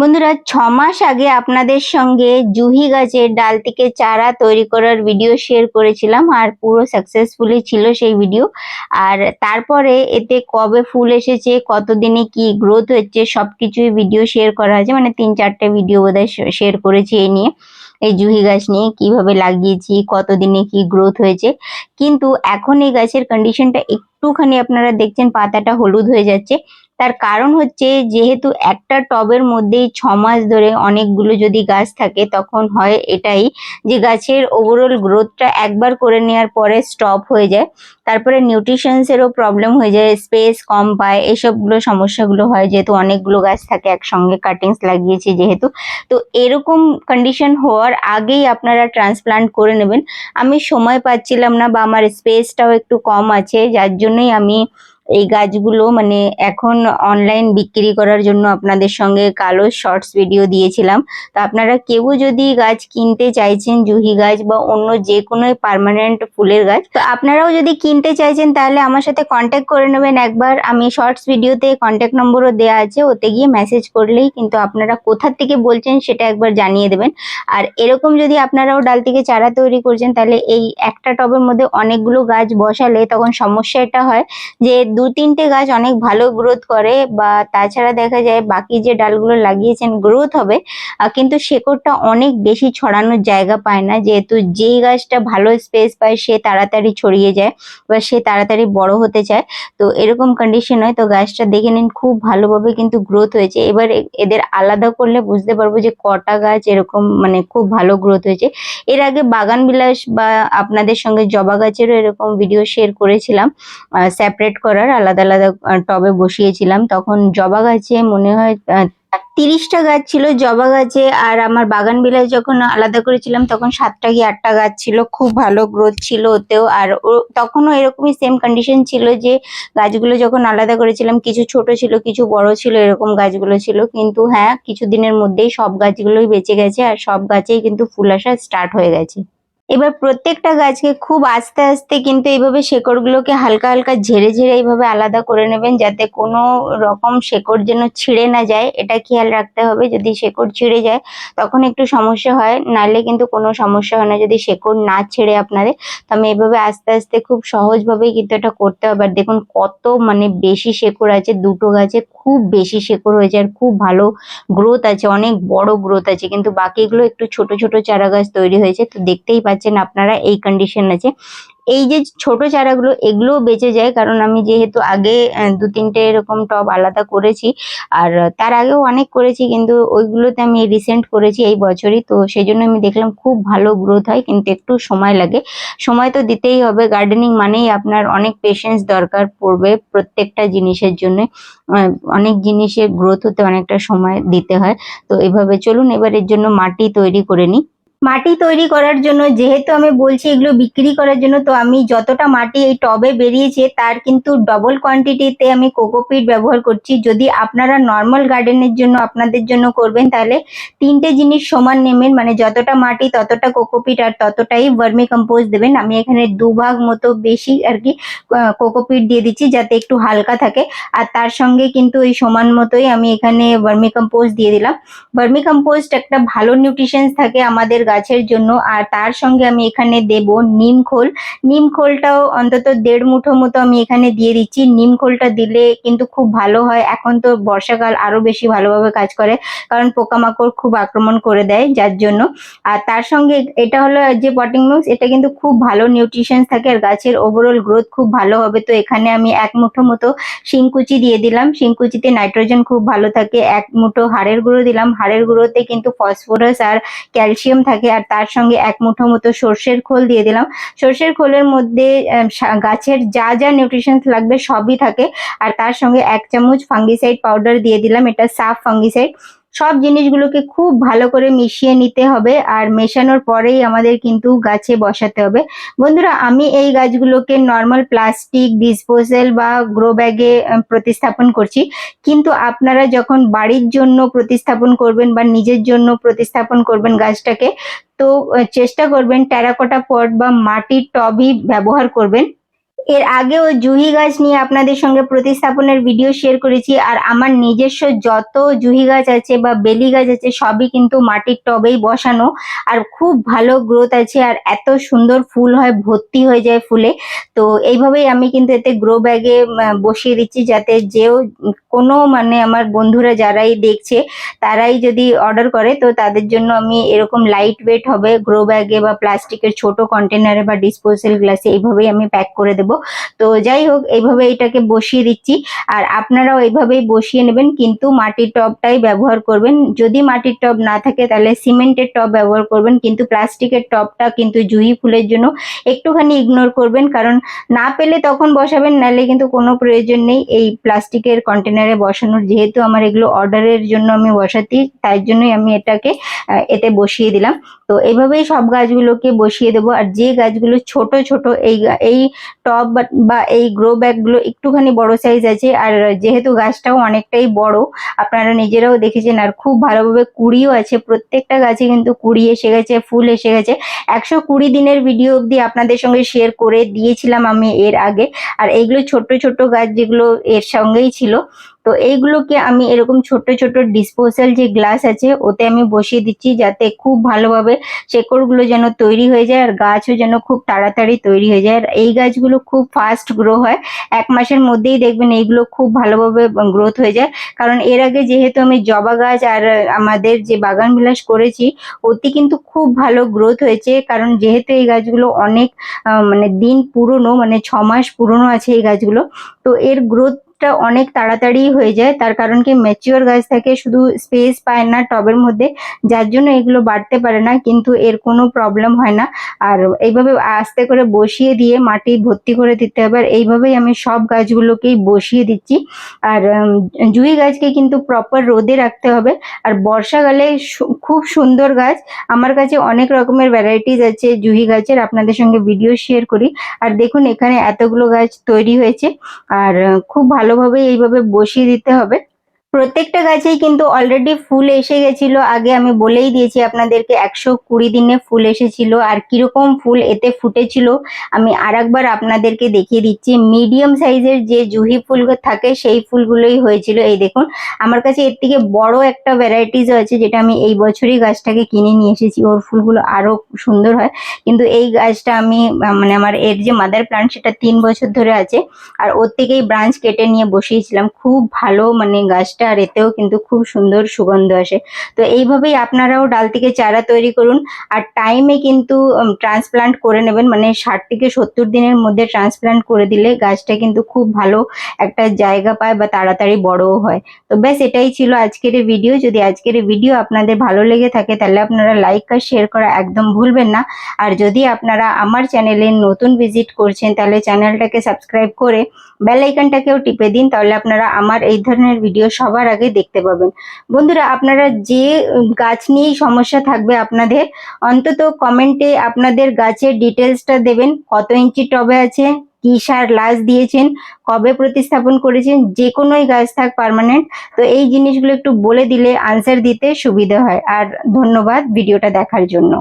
বন্ধুরা, ছ মাস আগে আপনাদের সঙ্গে জুহি গাছের ডাল থেকে চারা তৈরি করার ভিডিও শেয়ার করেছিলাম আর পুরো সাকসেসফুলি ছিল সেই ভিডিও আর তারপরে এতে কবে ফুল এসেছে, কতদিনে কি গ্রোথ হচ্ছে সব কিছুই ভিডিও শেয়ার করা হয়েছে। মানে তিন চারটে ভিডিও বোধহয় শেয়ার করেছি এই নিয়ে, এই জুহি গাছ নিয়ে, কীভাবে লাগিয়েছি, কতদিনে কি গ্রোথ হয়েছে। কিন্তু এখন এই গাছের কন্ডিশনটা একটুখানি আপনারা দেখছেন, পাতাটা হলুদ হয়ে যাচ্ছে। তার কারণ হচ্ছে যেহেতু একটা টবের মধ্যেই ছ মাস ধরে অনেকগুলো যদি গাছ থাকে, তখন হয় এটাই যে গাছের ওভারঅল গ্রোথটা একবার করে নেওয়ার পরে স্টপ হয়ে যায়। তারপরে নিউট্রিশনসেরও প্রবলেম হয়ে যায় স্পেস কম পায়, এসবগুলো সমস্যাগুলো হয় যেহেতু অনেকগুলো গাছ থাকে একসঙ্গে কাটিংস লাগিয়েছি যেহেতু। তো এরকম কন্ডিশন হওয়ার আগেই আপনারা ট্রান্সপ্লান্ট করে নেবেন। আমি সময় পাচ্ছিলাম না বা আমার স্পেসটাও একটু কম আছে, যার জন্যই আমি এই গাছগুলো মানে এখন অনলাইন বিক্রি করার জন্য আপনাদের সঙ্গে কালো শর্টস ভিডিও দিয়েছিলাম। তো আপনারা কেউ যদি গাছ কিনতে চাইছেন, জুহি গাছ বা অন্য যে কোনো পার্মানেন্ট ফুলের গাছ, তো আপনারাও যদি কিনতে চাইছেন তাহলে আমার সাথে কন্ট্যাক্ট করে নেবেন একবার। আমি শর্টস ভিডিওতে কন্ট্যাক্ট নম্বরও দেওয়া আছে, ওতে গিয়ে মেসেজ করলেই কিন্তু আপনারা কোথার থেকে বলছেন সেটা একবার জানিয়ে দেবেন। আর এরকম যদি আপনারাও ডাল থেকে চারা তৈরি করছেন, তাহলে এই একটা টবের মধ্যে অনেকগুলো গাছ বসালে তখন সমস্যা এটা হয় যে দু তিনটে গাছ অনেক ভালো গ্রোথ করে বা তাছাড়া দেখা যায় বাকি যে ডালগুলো লাগিয়েছেন গ্রোথ হবে কিন্তু শেকড়টা অনেক বেশি ছড়ানোর জায়গা পায় না। যেহেতু যেই গাছটা ভালো স্পেস পায়, সে তাড়াতাড়ি ছড়িয়ে যায় বা সে তাড়াতাড়ি বড় হতে চায়। তো এরকম কন্ডিশন হয় তো গাছটা দেখে নিন, খুব ভালোভাবে কিন্তু গ্রোথ হয়েছে। এবার এদের আলাদা করলে বুঝতে পারব যে কটা গাছ এরকম মানে খুব ভালো গ্রোথ হয়েছে। এর আগে বাগান বিলাস বা আপনাদের সঙ্গে জবা গাছেরও এরকম ভিডিও শেয়ার করেছিলাম সেপারেট করার। আলাদা আলাদা টবে বসিয়েছিলাম। তখন জবা গাছে মনে হয় তিরিশটা গাছ ছিল জবা গাছে, আর আমার বাগান বিলাস যখন আলাদা করেছিলাম, তখন সাতটা কি আটটা গাছ ছিল। খুব ভালো গ্রোথ ছিল ওতেও। আর ও- তখনও এরকমই সেম কন্ডিশন ছিল যে, গাছগুলো যখন আলাদা করেছিলাম, কিছু ছোট ছিল, কিছু বড় ছিল, এরকম গাছগুলো ছিল। কিন্তু হ্যাঁ কিছু দিনের মধ্যেই সব গাছগুলোই বেঁচে গেছে, আর সব গাছেই কিন্তু ফুল আসা স্টার্ট হয়ে গেছে। এবার প্রত্যেকটা গাছকে খুব আস্তে আস্তে কিন্তু এইভাবে শেকড়গুলোকে হালকা হালকা ঝেড়ে ঝেড়ে এইভাবে আলাদা করে নেবেন যাতে কোনো রকম শেকড় যেন ছিঁড়ে না যায়। এটা খেয়াল রাখতে হবে, যদি শেকড় ছিঁড়ে যায় তখন একটু সমস্যা হয়, নাহলে কিন্তু কোনো সমস্যা হয় না। যদি শেকড় না ছেড়ে আপনাদের, তো আমি এভাবে আস্তে আস্তে খুব সহজভাবেই কিন্তু এটা করতে হবে। আর দেখুন কত মানে বেশি শেকড় আছে, দুটো গাছে খুব বেশি শেকড় হয়েছে আর খুব ভালো গ্রোথ আছে, অনেক বড় গ্রোথ আছে। কিন্তু বাকিগুলো একটু ছোট ছোট চারা গাছ তৈরি হয়েছে। তো দেখতেই পাচ্ছেন আপনারা এই কন্ডিশন আছে। এই যে ছোট চারাগুলো, এগুলোও বেঁচে যায়। কারণ আমি যেহেতু আগে দু তিনটে এরকম টব আলাদা করেছি, আর তার আগেও অনেক করেছি, কিন্তু ওইগুলোতে আমি রিসেন্ট করেছি এই বছরই। তো সেই জন্য আমি দেখলাম খুব ভালো গ্রোথ হয়, কিন্তু একটু সময় লাগে। সময় তো দিতেই হবে। গার্ডেনিং মানেই আপনার অনেক পেশেন্স দরকার পড়বে প্রত্যেকটা জিনিসের জন্য। অনেক জিনিসের গ্রোথ হতে অনেকটা সময় দিতে হয়। তো এভাবে চলুন, এবার এর জন্য মাটি তৈরি করে নিই। মাটি তৈরি করার জন্য, যেহেতু আমি বলছি এগুলো বিক্রি করার জন্য, তো আমি যতটা মাটি এই টবে বেরিয়েছে, তার কিন্তু ডবল কোয়ান্টিটিতে আমি কোকোপিট ব্যবহার করছি। যদি আপনারা নর্মাল গার্ডেনের জন্য আপনাদের জন্য করবেন, তাহলে তিনটে জিনিস সমান নেবেন। মানে যতটা মাটি, ততটা কোকোপিট আর ততটাই ভার্মি কম্পোস্ট দেবেন। আমি এখানে দুভাগ মতো বেশি আর কি কোকোপিট দিয়ে দিচ্ছি, যাতে একটু হালকা থাকে। আর তার সঙ্গে কিন্তু এই সমান মতোই আমি এখানে ভার্মি কম্পোস্ট দিয়ে দিলাম। ভার্মি কম্পোস্ট একটা ভালো নিউট্রিশনস থাকে আমাদের গাছের জন্য। আর তার সঙ্গে আমি এখানে দেব নিম খোল। নিম খোলটাও অন্তত দেড় মুঠো মতো আমি এখানে দিয়ে দিচ্ছি। নিম খোলটা দিলে কিন্তু খুব ভালো হয়। এখন তো বর্ষাকাল আরও বেশি ভালোভাবে কাজ করে, কারণ পোকামাকড় খুব আক্রমণ করে দেয় যার জন্য। আর তার সঙ্গে এটা হলো যে পটিং মিক্স এটা কিন্তু খুব ভালো নিউট্রিশনস থাকে আর গাছের ওভারঅল গ্রোথ খুব ভালো হবে। তো এখানে আমি এক মুঠো মতো শিংকুচি দিয়ে দিলাম। শিংকুচিতে নাইট্রোজেন খুব ভালো থাকে। এক মুঠো হাড়ের গুঁড়ো দিলাম। হাড়ের গুঁড়োতে কিন্তু ফসফরাস আর ক্যালসিয়াম থাকে। আর তার সঙ্গে এক মুঠো মতো সর্ষের খোল দিয়ে দিলাম। সর্ষের খোলের মধ্যে গাছের যা যা নিউট্রিশন লাগবে সবই থাকে। আর তার সঙ্গে এক চামচ ফাঙ্গিসাইড পাউডার দিয়ে দিলাম। এটা সাফ ফাঙ্গিসাইড সব জিনিসগুলোকে খুব ভালো করে মিশিয়ে নিতে হবে আর মেশানোর পরেই আমাদের কিন্তু গাছে বসাতে হবে। বন্ধুরা, আমি এই গাছগুলোকে নর্মাল প্লাস্টিক ডিসপোজাল বা গ্রো ব্যাগে প্রতিস্থাপন করছি। কিন্তু আপনারা যখন বাড়ির জন্য প্রতিস্থাপন করবেন বা নিজের জন্য প্রতিস্থাপন করবেন গাছটাকে, তো চেষ্টা করবেন টেরাকোটা পট বা মাটির টবই ব্যবহার করবেন। এর আগেও জুহি গাছ নিয়ে আপনাদের সঙ্গে প্রতিস্থাপনের ভিডিও শেয়ার করেছি, আর আমার নিজস্ব যত জুহি গাছ আছে বা বেলি গাছ আছে, সবই কিন্তু মাটির টবেই বসানো, আর খুব ভালো গ্রোথ আছে, আর এত সুন্দর ফুল হয়, ভর্তি হয়ে যায় ফুলে। তো এইভাবেই আমি কিন্তু এতে গ্রো ব্যাগে বসিয়ে দিচ্ছি, যাতে যেও কোনো মানে আমার বন্ধুরা যারাই দেখছে, তারাই যদি অর্ডার করে, তো তাদের জন্য আমি এরকম লাইট ওয়েট হবে গ্রো ব্যাগে বা প্লাস্টিকের ছোট কন্টেনারে বা ডিসপোজাল গ্লাসে এইভাবেই আমি প্যাক করে দেবো। তো যাই হোক, এইভাবে এটাকে বসিয়ে দিচ্ছি। আর আপনারাও এইভাবেই বসিয়ে নেবেন, কিন্তু মাটির টবটাই ব্যবহার করবেন। যদি মাটির টব না থাকে, তাহলে সিমেন্টের টব ব্যবহার করবেন, কিন্তু প্লাস্টিকের টবটা কিন্তু জুহি ফুলের জন্য একটুখানি ইগনোর করবেন। কারণ না পেলে তখন বসাবেন, নাহলে কিন্তু কোনো প্রয়োজন নেই এই প্লাস্টিকের কন্টেনারে বসানোর। যেহেতু আমার এগুলো অর্ডারের জন্য আমি বসাতি তাই জন্যই আমি এটাকে এতে বসিয়ে দিলাম। তো এইভাবেই সব গাছগুলোকে বসিয়ে দেবো। আর যে গাছগুলো ছোট ছোট, এই এই টব বা এই গ্রো ব্যাগগুলো একটুখানি বড় সাইজ আছে, আর যেহেতু গাছটাও অনেকটাই বড়, আপনারা নিজেরাও দেখেছেন, আর খুব ভালোভাবে কুড়িও আছে। প্রত্যেকটা গাছে কিন্তু কুড়ি এসে গেছে, ফুল এসে গেছে। একশো কুড়ি দিনের ভিডিও অবধি আপনাদের সঙ্গে শেয়ার করে দিয়েছিলাম আমি এর আগে। আর এইগুলো ছোট ছোট গাছ যেগুলো এর সঙ্গেই ছিল তো এইগুলোকে আমি এরকম ছোট ছোট ডিসপোজাল যে গ্লাস আছে, ওতে আমি বসিয়ে দিচ্ছি যাতে খুব ভালোভাবে শেকড়গুলো যেন তৈরি হয়ে যায় আর গাছও যেন খুব তাড়াতাড়ি তৈরি হয়ে যায়। আর এই গাছগুলো খুব ফাস্ট গ্রো হয়। এক মাসের মধ্যেই দেখবেন এইগুলো খুব ভালোভাবে গ্রোথ হয়ে যায়। কারণ এর আগে যেহেতু আমি জবা গাছ আর আমাদের যে বাগান বিলাস করেছি ওতে কিন্তু খুব ভালো গ্রোথ হয়েছে। কারণ যেহেতু এই গাছগুলো অনেক মানে দিন পুরনো মানে ছ মাস পুরনো আছে এই গাছগুলো, তো এর গ্রোথ টা অনেক তাড়াতাড়ি হয়ে যায়। তার কারণ কি ম্যাচিওর গাছ থাকে শুধু স্পেস পায় না টবের মধ্যে, যার জন্য এগুলো বাড়তে পারে না, কিন্তু এর কোনো প্রবলেম হয় না। আর এইভাবে আস্তে করে বসিয়ে দিয়ে মাটি ভর্তি করে দিতে হবে। আর এইভাবেই আমি সব গাছগুলোকেই বসিয়ে দিচ্ছি। আর জুই গাছকে কিন্তু প্রপার রোদে রাখতে হবে। আর বর্ষাকালে খুব সুন্দর গাছ। আমার কাছে অনেক রকমের ভ্যারাইটিস আছে জুহি গাছের, আপনাদের সঙ্গে ভিডিও শেয়ার করি। আর দেখুন, এখানে এতগুলো গাছ তৈরি হয়েছে। আর, খুব খুব ভালোভাবে এইভাবে বসিয়ে দিতে হবে। প্রত্যেকটা গাছেই কিন্তু অলরেডি ফুল এসে গেছিল। আগে আমি বলেই দিয়েছি আপনাদেরকে, একশো কুড়ি দিনে ফুল এসেছিল। আর কীরকম ফুল এতে ফুটেছিল, আমি আরেকবার আপনাদেরকে দেখিয়ে দিচ্ছি। মিডিয়াম সাইজের যে জুহি ফুল থাকে, সেই ফুলগুলোই হয়েছিল। এই দেখুন, আমার কাছে এর থেকে বড় একটা ভ্যারাইটিসও আছে, যেটা আমি এই বছরই গাছটাকে কিনে নিয়ে এসেছি। ওর ফুলগুলো আরও সুন্দর হয়। কিন্তু এই গাছটা আমি মানে আমার এর যে মাদার প্লান্ট সেটা তিন বছর ধরে আছে। আর ওর থেকেই ব্রাঞ্চ কেটে নিয়ে বসিয়েছিলাম। খুব ভালো মানে গাছটা। আর এতেও কিন্তু খুব সুন্দর সুগন্ধ আসে। তো এইভাবেই আপনারাও ডাল থেকে চারা তৈরি করুন আর টাইমে কিন্তু ট্রান্সপ্লান্ট করে নেবেন। মানে ষাট থেকে সত্তর দিনের মধ্যে ট্রান্সপ্লান্ট করে দিলে গাছটা কিন্তু খুব ভালো একটা জায়গা পায় বা তাড়াতাড়ি বড়ও হয়। তো ব্যাস, এটাই ছিল আজকের ভিডিও যদি আজকের ভিডিও আপনাদের ভালো লেগে থাকে, তাহলে আপনারা লাইক আর শেয়ার করা একদম ভুলবেন না। আর যদি আপনারা আমার চ্যানেলে নতুন ভিজিট করছেন, তাহলে চ্যানেলটাকে সাবস্ক্রাইব করে বেল আইকনটাকেও টিপে দিন। তাহলে আপনারা আমার এই ধরনের ভিডিও সবার আগে দেখতে পাবেন। বন্ধুরা, আপনারা যে গাছ নিয়েই সমস্যা থাকবে আপনাদের, অন্তত কমেন্টে আপনাদের গাছের ডিটেলসটা দেবেন। কত ইঞ্চি টবে আছে, কি সার লাশ দিয়েছেন, কবে প্রতিস্থাপন করেছেন যে কোনোই গাছ থাক পার্মানেন্ট তো এই জিনিসগুলো একটু বলে দিলে আনসার দিতে সুবিধা হয়। আর ধন্যবাদ ভিডিওটা দেখার জন্য।